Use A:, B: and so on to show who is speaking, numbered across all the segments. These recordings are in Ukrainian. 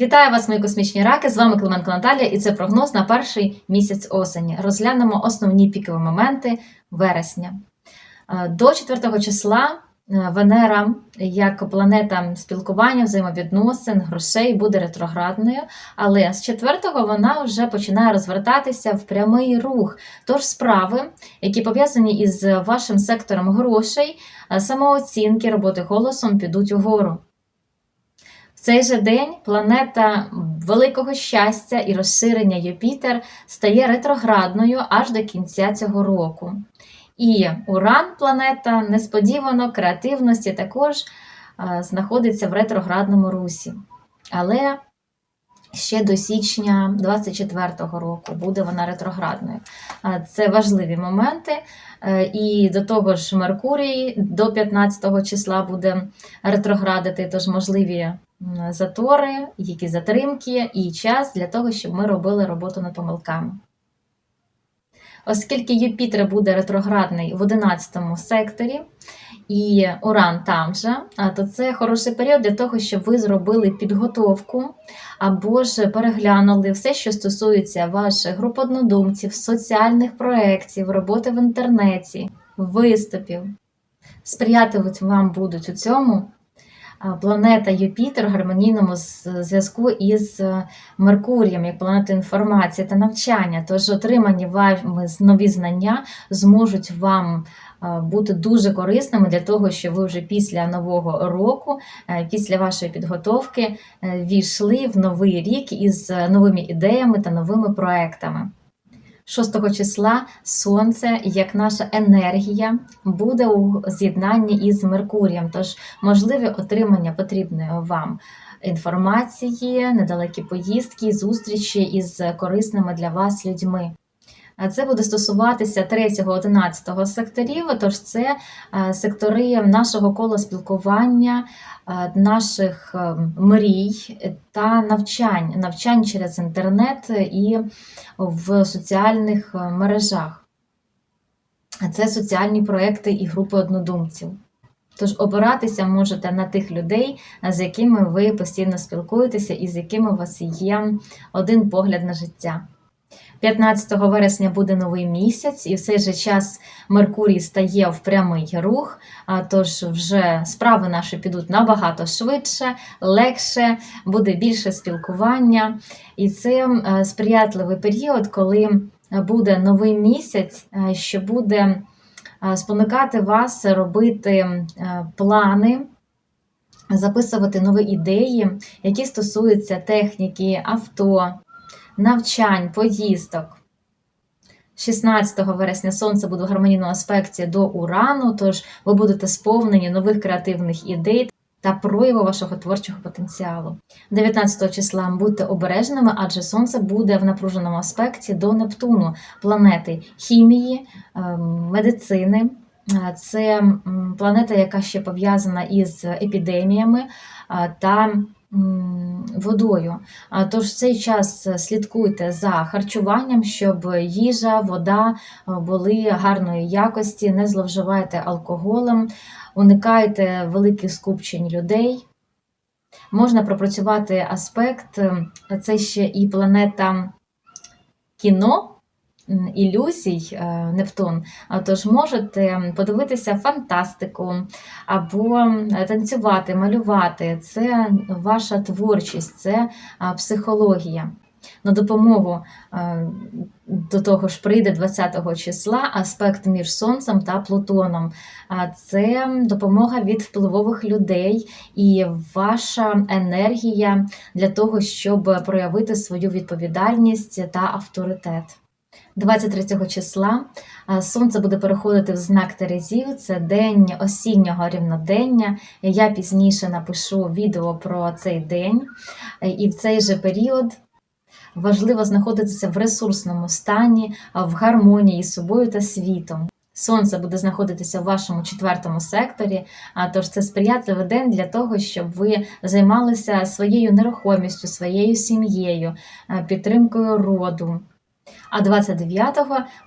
A: Вітаю вас, мої космічні раки! З вами Клименко Наталія, і це прогноз на перший місяць осені. Розглянемо основні пікові моменти вересня. Е, До 4 числа е, Венера, як планета спілкування, взаємовідносин, грошей, буде ретроградною, але з 4-го вона вже починає розвертатися в прямий рух. Тож справи, які пов'язані із вашим сектором грошей, е, самооцінки, роботи голосом підуть угору. Цей же день планета великого щастя і розширення Юпітер стає ретроградною аж до кінця цього року. І Уран, планета несподівано креативності також знаходиться в ретроградному русі. Але ще до січня 24-го року буде вона ретроградною. Це важливі моменти. Е, І до того ж, Меркурій до 15-го числа буде ретроградити, тож можливі затори, які затримки і час для того, щоб ми робили роботу над помилками. Оскільки Юпітер буде ретроградний в 11 секторі і Уран там же, то це хороший період для того, щоб ви зробили підготовку або ж переглянули все, що стосується ваших груп однодумців, соціальних проєктів, роботи в інтернеті, виступів. Сприятимуть вам будуть у цьому планета Юпітер в гармонійному зв'язку із е, Меркурієм, як планетою інформації та навчання. Тож отримані вами нові знання зможуть вам е, бути дуже корисними для того, щоб ви вже після нового року, е, після вашої підготовки, війшли в новий рік із новими ідеями та новими проектами. 6 числа Сонце, як наша енергія, буде у з'єднанні із Меркурієм, тож можливе отримання потрібної вам інформації, недалекі поїздки, зустрічі із корисними для вас людьми. А Це буде стосуватися 3-11 секторів, тож це е, сектори нашого кола спілкування, е, наших е, мрій та навчань, навчань через інтернет і в соціальних е, мережах. Це соціальні проекти і групи однодумців. Тож опиратися можете на тих людей, з якими ви постійно спілкуєтеся і з якими у вас є один погляд на життя. 15 вересня буде новий місяць, і в цей же час Меркурій стає в прямий рух, тож вже справи наші підуть набагато швидше, легше, буде більше спілкування. І це е, сприятливий період, коли буде новий місяць, е, що буде е, спонукати вас робити плани. Записувати нові ідеї, які стосуються техніки, авто, навчань, поїздок. 16 вересня Сонце буде в гармонійному аспекті до Урану, тож ви будете сповнені нових креативних ідей та прояву вашого творчого потенціалу. 19 числа будьте обережними, адже Сонце буде в напруженому аспекті до Нептуну, планети хімії, ем, медицини. Е, Це планета, яка ще пов'язана із епідеміями е, та водою. Тож в цей час слідкуйте за харчуванням, щоб їжа, вода е, були гарної якості, не зловживайте алкоголем, уникайте великих скупчень людей. Можна пропрацювати аспект, е, це ще і планета кіно. Ілюзій е, Нептун, тож можете подивитися фантастику або танцювати, малювати. Це ваша творчість, це психологія. На допомогу е, до того ж прийде 20 числа аспект між Сонцем та Плутоном. Це допомога від впливових людей і ваша енергія для того, щоб проявити свою відповідальність та авторитет. 23 числа Сонце буде переходити в знак Терезів. Це день осіннього рівнодення. Я пізніше напишу відео про цей день. Е, І в цей же період важливо знаходитися в ресурсному стані, в гармонії з собою та світом. Сонце буде знаходитися в вашому четвертому секторі, тож це сприятливий день для того, щоб ви займалися своєю нерухомістю, своєю сім'єю, е, підтримкою роду. А 29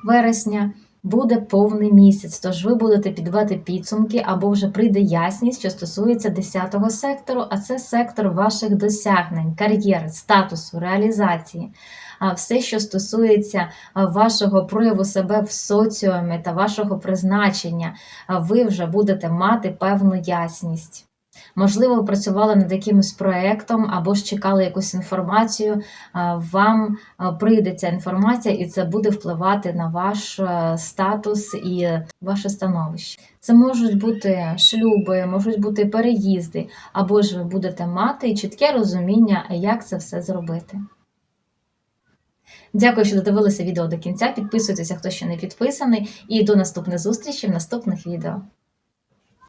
A: вересня буде повний місяць, тож ви будете підбивати підсумки або вже прийде ясність, що стосується 10-го сектору, а це сектор ваших досягнень, кар'єри, статусу, реалізації. А все, що стосується вашого прояву себе в соціумі та вашого призначення, ви вже будете мати певну ясність. Можливо, ви працювали над якимось проєктом або ж чекали якусь інформацію, вам прийде ця інформація, і це буде впливати на ваш е, статус і ваше становище. Це можуть бути шлюби, можуть бути переїзди, або ж ви будете мати чітке розуміння, як це все зробити. Дякую, що додивилися відео до кінця. Підписуйтеся, хто ще не підписаний, і до наступних зустрічей в наступних відео.